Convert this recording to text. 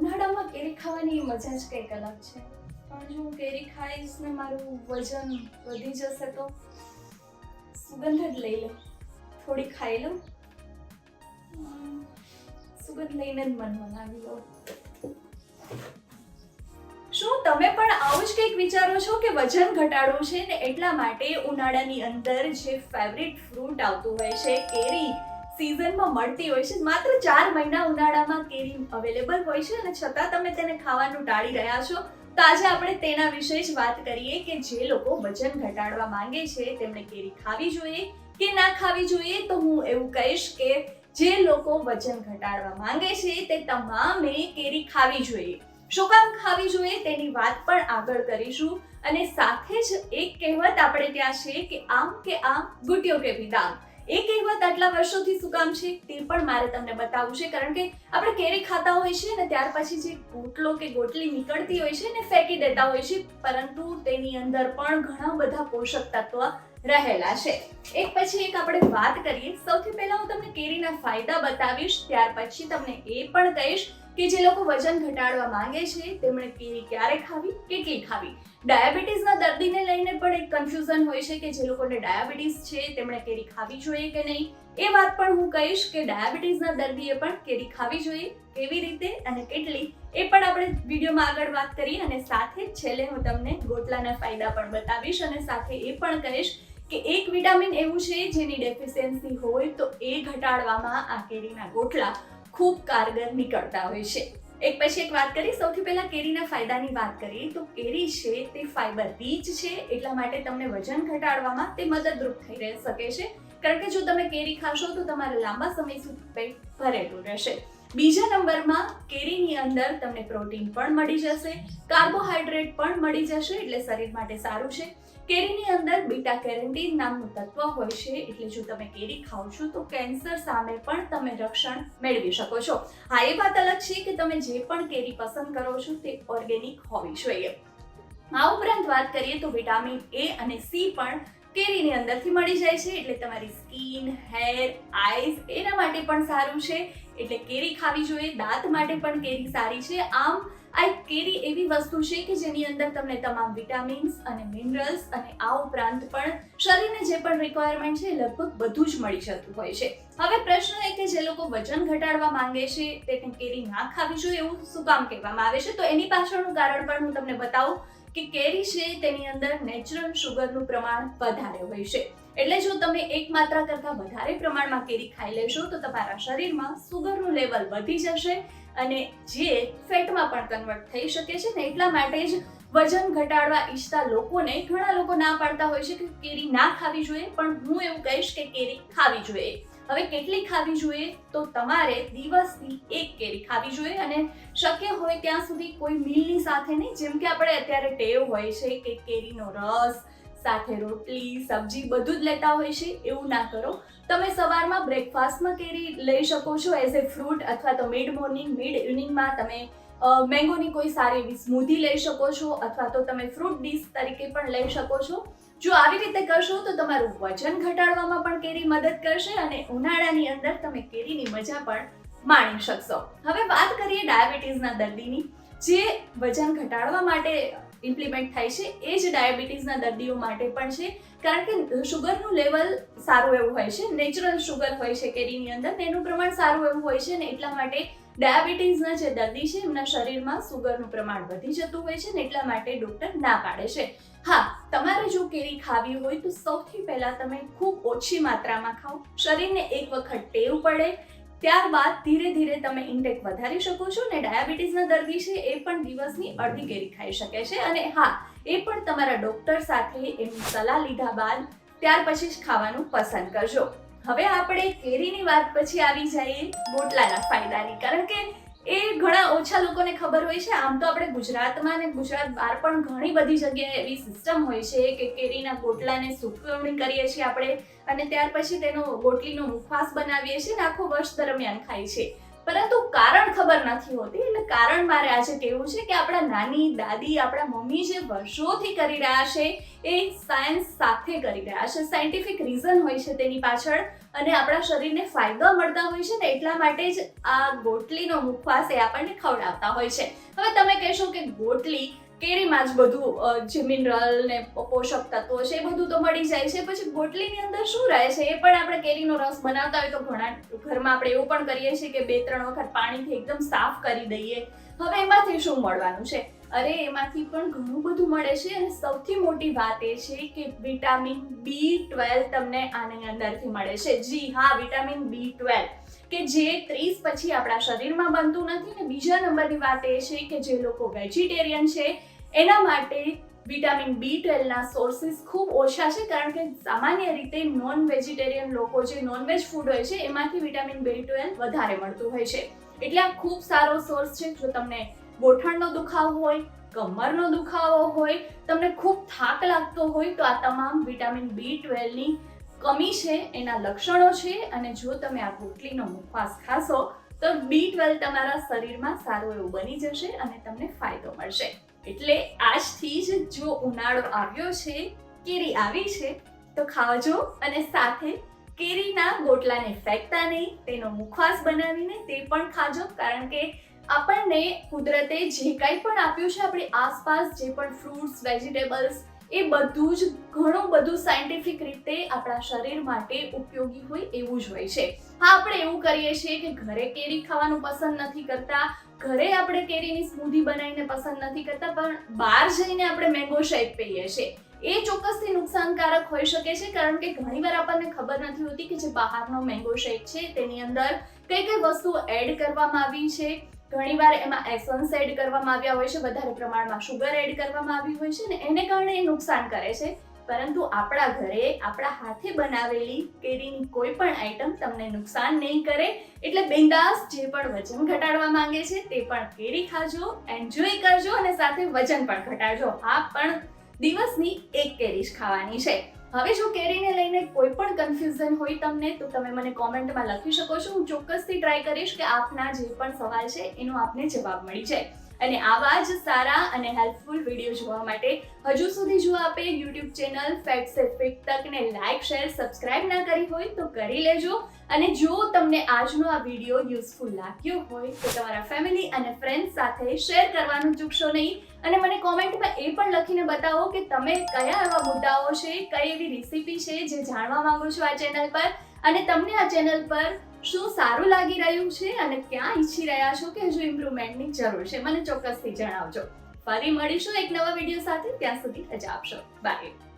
ઉનાળામાં કેરી ખાવાની મજા જ કંઈક અલગ છે. પણ જો હું કેરી ખાઈશ ને મારું વજન વધી જશે તો સુગંધ જ લઈ લો થોડી ખાઈ લો સુગંધ લઈને જ મન મનાવી લો શું તમે પણ આવું જ કંઈક વિચારો છો કે વજન ઘટાડવું છે ને એટલા માટે ઉનાળાની અંદર જે ફેવરિટ ફ્રૂટ આવતું હોય છે, કેરી સિઝનમાં મળતી હોય છે. માત્ર ચાર મહિના ઉનાળામાં કેરી અવેલેબલ હોય છે અને છતાં તમે તેને ખાવાનું ટાળી રહ્યા છો. તો આજે આપણે તેના વિશે જ વાત કરીએ કે જે લોકો વજન ઘટાડવા માંગે છે તેમણે કેરી ખાવી જોઈએ કે ના ખાવી જોઈએ. તો હું એવું કહીશ કે જે લોકો વજન ઘટાડવા માંગે છે, તે તમામે કેરી ખાવી જોઈએ. શું કામ ખાવી જોઈએ તેની વાત પણ આગળ કરીશું. અને સાથે જ એક કહેવત આપણે ત્યાં છે કે આમ કે આમ ગુટ્યો કે વિદામ એ કહેવત આટલા વર્ષોથી શું કામ છે તે પણ મારે તમને બતાવવું છે, કારણ કે આપણે કેરી ખાતા હોય છે ને ત્યાર પછી જે ગોટલો કે ગોટલી નીકળતી હોય છે ને ફેંકી દેતા હોય છે, પરંતુ તેની અંદર પણ ઘણા બધા પોષક તત્વ રહેલા છે. એક પછી એક આપણે વાત કરીએ. સૌથી પહેલા હું તમને કેરીના ફાયદા બતાવીશ, ત્યાર પછી તમને એ પણ કહીશ કે જે લોકો વજન ઘટાડવા માંગે છે, તેમણે કેરી ક્યારે ખાવી કેટલી ખાવી? ડાયાબિટીસના દર્દીને લઈને પણ એક કન્ફ્યુઝન હોય છે કે જે લોકોને ડાયાબિટીસ છે, તેમણે કેરી ખાવી જોઈએ કે નહીં? એ વાત પણ હું કહીશ કે ડાયાબિટીસના દર્દીએ પણ કેરી ખાવી જોઈએ કેવી રીતે અને કેટલી? એ પણ આપણે વિડીયોમાં આગળ વાત કરી અને સાથે છેલ્લે હું તમને ગોટલાના ફાયદા પણ બતાવીશ અને સાથે એ પણ કહીશ કે એક વિટામિન એવું છે જેની ડેફિશિયન્સી હોય તો એ ઘટાડવામાં આ કેરીના ગોટલા ખૂબ કારગર નીકળતા હોય છે. એક પછી એક વાત કરીએ, સૌથી પહેલા કેરીના ફાયદાની વાત કરીએ, તો કેરી છે તે ફાઈબર રીચ છે, એટલા માટે તમને વજન ઘટાડવામાં તે મદદરૂપ થઈ રહી શકે છે. કારણ કે જો તમે કેરી ખાશો, તો તમારે લાંબા સમય સુધી પેટ ભરેલું રહેશે. બીજા નંબરમાં કેરીની અંદર તમને પ્રોટીન પણ મળી જશે, કાર્બોહાઈડ્રેટ પણ મળી જશે, એટલે શરીર માટે સારું છે. કેરીની અંદર બીટા કેરેન્ટીન નામનું તત્વ હોય છે. એટલે જો તમે કેરી ખાઓ છો, તો કેન્સર સામે પણ તમે રક્ષણ મેળવી શકો છો. હા, એ વાત અલગ છે કે તમે જે પણ કેરી પસંદ કરો છો, તે ઓર્ગેનિક હોવી જોઈએ. આ ઉપરાંત વાત કરીએ તો વિટામિન એ અને સી પણ કેરીની અંદરથી મળી જાય છે. એટલે તમારી સ્કિન, હેર, આઈઝ એના માટે પણ સારું છે. એટલે કેરી ખાવી જોઈએ, દાંત માટે પણ કેરી સારી છે. આમ આ એક કેરી એવી વસ્તુ છે કે જેની અંદર તમને તમામ વિટામિન્સ અને મિનરલ્સ અને આ ઉપરાંત પણ શરીરને જે પણ રિક્વાયરમેન્ટ છે લગભગ બધું જ મળી જતું હોય છે. હવે પ્રશ્ન એ કે જે લોકો વજન ઘટાડવા માંગે છે તેને કેરી ના ખાવી જોઈએ એવું શું કામ કહેવામાં આવે છે? તો એની પાછળનું કારણ પણ હું તમને બતાવું. કે કેરી છે તેની અંદર નેચરલ શુગરનું પ્રમાણ વધારે હોય છે. એટલે જો તમે એક માત્રા કરતાં વધારે પ્રમાણમાં કેરી ખાઈ લેશો, તો તમારા શરીરમાં સુગરનું લેવલ વધી જશે અને જે ફેટમાં પણ કન્વર્ટ થઈ શકે છે ને એટલા માટે જ વજન ઘટાડવા ઈચ્છતા લોકોને ઘણા લોકો ના પાડતા હોય છે કે કેરી ના ખાવી જોઈએ, પણ હું એવું કહીશ કે કેરી ખાવી જોઈએ. હવે કેટલી ખાવી જોઈએ? તો તમારે દિવસની એક કેરી ખાવી જોઈએ અને શક્ય હોય ત્યાં સુધી કોઈ મીલની સાથે નહીં. જેમ કે આપણે અત્યારે ટેવ હોય છે કે કેરીનો રસ, સાથે રોટલી, સબ્જી બધું જ લેતા હોય છે, એવું ના કરો. તમે સવારમાં બ્રેકફાસ્ટમાં કેરી લઈ શકો છો એઝ એ ફ્રૂટ અથવા તો મિડ મોર્નિંગ મિડ ઇવનિંગમાં તમે મેંગોની કોઈ સારી એવી સ્મૂધી લઈ શકો છો અથવા તો તમે ફ્રૂટ ડીશ તરીકે પણ લઈ શકો છો. જો આવી રીતે કરશો તો તમારું વજન ઘટાડવામાં પણ કેરી મદદ કરશે અને ઉનાળાની અંદર તમે કેરીની મજા પણ માણી શકશો. હવે વાત કરીએ ડાયાબિટીસના દર્દીની. જે વજન ઘટાડવા માટે ઇમ્પ્લિમેન્ટ થાય છે, એ જ ડાયાબિટીસના દર્દીઓ માટે પણ છે. કારણ કે શુગરનું લેવલ સારું એવું હોય છે, નેચરલ શુગર હોય છે કેરીની અંદર તેનું પ્રમાણ સારું એવું હોય છે ને એટલા માટે ડાયાબિટીસના જે દર્દી છે, એમના શરીરમાં સુગરનું પ્રમાણ વધી જતું હોય છે ને એટલા માટે ડોક્ટર ના પાડે છે. હા તમારે જો કેરી ખાવી હોય તો સૌથી પહેલા તમે ખૂબ ઓછી માત્રામાં ખાઓ. શરીરને એક વખત ટેવ પડે, ત્યારબાદ ધીરે ધીરે તમે ઇન્ટેક વધારી શકો છો ને ડાયાબિટીસના દર્દી છે એ પણ દિવસની અડધી કેરી ખાઈ શકે છે. અને હા, એ પણ તમારા ડોક્ટર સાથે એમની સલાહ લીધા બાદ ત્યાર પછી જ ખાવાનું પસંદ કરજો. હવે આપણે કેરીની વાત પછી આવી જઈએ બોટલાના ફાયદાની. કારણ કે એ ઘણા ઓછા લોકોને ખબર હોય છે. આમ તો આપણે ગુજરાતમાં ને ગુજરાત બહાર પણ ઘણી બધી જગ્યાએ એવી સિસ્ટમ હોય છે કે કેરીના ગોટલાને સુકવણી કરીએ છીએ આપણે અને ત્યાર પછી તેનો ગોટલીનો મુખવાસ બનાવીએ છીએ ને આખો વર્ષ દરમિયાન ખાય છે. પરંતુ કારણ ખબર નથી હોતી એટલે કારણ મારે આજે કહેવું છે કે આપણા નાની દાદી, આપણા મમ્મી જે વર્ષોથી કરી રહ્યા છે એ સાયન્સ સાથે કરી રહ્યા છે. સાયન્ટિફિક રીઝન હોય છે તેની પાછળ અને આપણા શરીરને ફાયદા મળતા હોય છે ને એટલા માટે જ આ ગોટલીનો મુખવાસ એ આપણને ખવડાવતા હોય છે. હવે તમે કહેશો કે ગોટલી કેરીમાં જ બધું જે મિનરલ ને પોષક તત્વો છે એ બધું તો મળી જાય છે. પછી ગોટલીની અંદર શું રહે છે? એ પણ આપણે કેરીનો રસ બનાવતા હોય તો ઘણા ઘરમાં આપણે એવું પણ કરીએ છીએ કે બે ત્રણ વખત પાણીથી એકદમ સાફ કરી દઈએ. હવે એમાંથી શું મળવાનું છે? અરે, એમાંથી પણ ઘણું બધું મળે છે અને સૌથી મોટી વાત એ છે કે વિટામિન બી ટ્વેલ્વ તમને આની અંદરથી મળે છે. જી હા, વિટામિન બી ટ્વેલ્વ. કે જે ત્રીસ પછી આપણા શરીરમાં બનતું નથી ને બીજા નંબરની વાત એ છે કે જે લોકો વેજીટેરિયન છે, એના માટે વિટામિન બી ટ્વેલ્વના સોર્સિસ ખૂબ ઓછા છે, કારણ કે સામાન્ય રીતે નોન વેજીટેરિયન લોકો જે નોનવેજ ફૂડ હોય છે, એમાંથી વિટામિન બી ટ્વેલ્વ વધારે મળતું હોય છે. એટલે આ ખૂબ સારો સોર્સ છે, જો તમને ગોઠણનો દુખાવો હોય, કમરનો દુખાવો હોય, તમને ખૂબ થાક લાગતો હોય, તો આ તમામ વિટામિન બી ટ્વેલ્વની કમી છે, એના લક્ષણો છે, અને જો તમે આ ગોટલીનો મુખવાસ ખાશો, તો બી ટ્વેલ્વ તમારા શરીરમાં સારું એવું બની જશે અને તમને ફાયદો મળશે. એટલે આજથી જ જો ઉનાળો આવ્યો છે, કેરી આવી છે, તો ખાવજો અને સાથે કેરીના ગોટલાને ફેંકતા નહીં, તેનો મુખવાસ બનાવીને તે પણ ખાજો, કારણ કે આપણને કુદરતે જે કાંઈ પણ આપ્યું છે, આપણી આસપાસ જે પણ ફ્રૂટ્સ વેજીટેબલ્સ એ બધું જ ઘણું બધું સાયન્ટિફિક રીતે આપણા શરીર માટે ઉપયોગી હોય એવું જ હોય છે. હા, આપણે એવું કરીએ છીએ કે ઘરે કેરી ખાવાનું પસંદ નથી કરતા, ઘરે આપણે કેરીની સ્મૂધી બનાવીને પસંદ નથી કરતા, પણ બહાર જઈને આપણે મેંગો શેક પીએ છીએ. એ ચોક્કસથી નુકસાનકારક હોઈ શકે છે, કારણ કે ઘણીવાર આપણને ખબર નથી હોતી કે જે બહારનો મેંગો શેક છે, તેની અંદર કઈ કઈ વસ્તુઓ એડ કરવામાં આવી છે ઘણીવાર એમાં એસન્સ એડ કરવામાં આવ્યા હોય છે, વધારે પ્રમાણમાં શુગર એડ કરવામાં આવી હોય છે ને એને કારણે એ નુકસાન કરે છે. પરંતુ આપણા ઘરે, આપણા હાથે બનાવેલી કેરીની કોઈ પણ આઈટમ તમને નુકસાન નહીં કરે. એટલે બિંદાસ જે પણ વજન ઘટાડવા માંગે છે, તે પણ કેરી ખાજો એન્જોય કરજો અને સાથે વજન પણ ઘટાડજો. હા, પણ દિવસની એક કેરી જ ખાવાની છે. હવે જો કેરીને લઈને કોઈ પણ કન્ફ્યુઝન હોય તમને, તો તમે મને કોમેન્ટમાં લખી શકો છો. હું ચોક્કસથી ટ્રાય કરીશ કે આપના જે પણ સવાલ છે, એનો આપને જવાબ મળી જાય. અને આવા જ સારા અને હેલ્પફુલ વીડિયો જોવા માટે હજુ સુધી જો આપે યુટ્યુબ ચેનલ ફેક્ટ સેફિક તકને લાઇક શેર સબસ્ક્રાઇબ ના કરી હોય તો કરી લેજો. અને જો તમને આજનો આ વીડિયો યુઝફુલ લાગ્યો હોય તો તમારા ફેમિલી અને ફ્રેન્ડ્સ સાથે શેર કરવાનું ચૂકશો નહીં. અને મને કોમેન્ટમાં એ પણ લખીને બતાવો કે તમે કયા એવા મુદ્દાઓ છે, કઈ એવી રેસીપી છે જે જાણવા માંગો છો આ ચેનલ પર. અને તમને આ ચેનલ પર શું સારું લાગી રહ્યું છે અને ક્યાં ઈચ્છી રહ્યા છો કે હજુ ઇમ્પ્રુવમેન્ટની જરૂર છે, મને ચોક્કસથી જણાવજો. ફરી મળીશું એક નવા વીડિયો સાથે, ત્યાં સુધી રજા આપશો. બાય